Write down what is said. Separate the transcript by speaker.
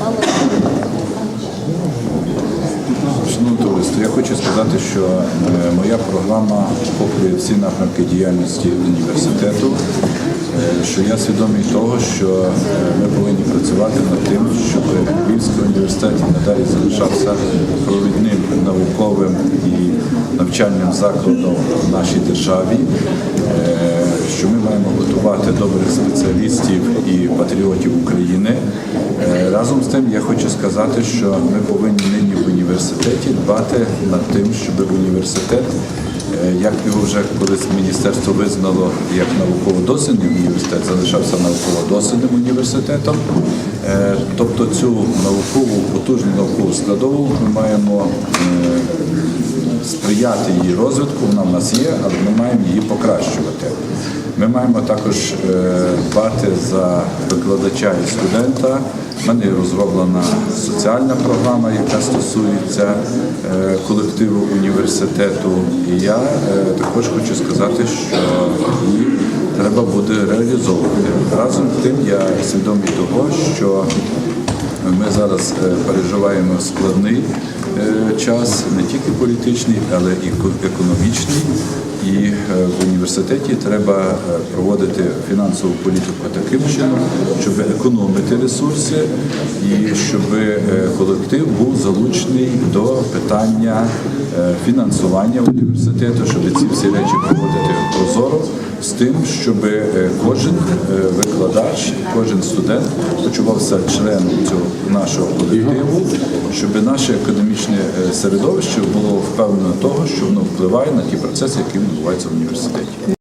Speaker 1: стало.
Speaker 2: Я хочу сказати, що е, моя програма охоплює всі напрямки діяльності університету, е, що я свідомий того, що е, ми повинні працювати над тим, щоб Львівський університет надалі залишався провідним науковим і навчальним закладом в нашій державі. Що ми маємо готувати добрих спеціалістів і патріотів України. Разом з тим я хочу сказати, що ми повинні нині в університеті дбати над тим, щоб університет, е, як його вже колись міністерство визнало як науково-дослідний університет, залишався науково-дослідним університетом. Е, Тобто цю наукову, потужну наукову складову ми маємо е, сприяти її розвитку, вона в нас є, але ми маємо її покращувати. Ми маємо також е, дбати за викладача і студента. У мене розроблена соціальна програма, яка стосується е, колективу університету. І я е, також хочу сказати, що її треба буде реалізовувати. Разом з тим я свідомий того, що ми зараз переживаємо складний час, не тільки політичний, але і ко- економічний. І е, в університеті треба е, проводити фінансову політику таким чином, щоб економити ресурси і щоб е, колектив був залучений до питання фінансування університету, щоб ці всі речі проводити прозоро з тим, щоб е, кожен е, викладач, кожен студент почувався членом цього нашого колективу, щоб наше академічне е, середовище було впевнено того, що воно впливає на ті процеси, які відбуваються в університеті.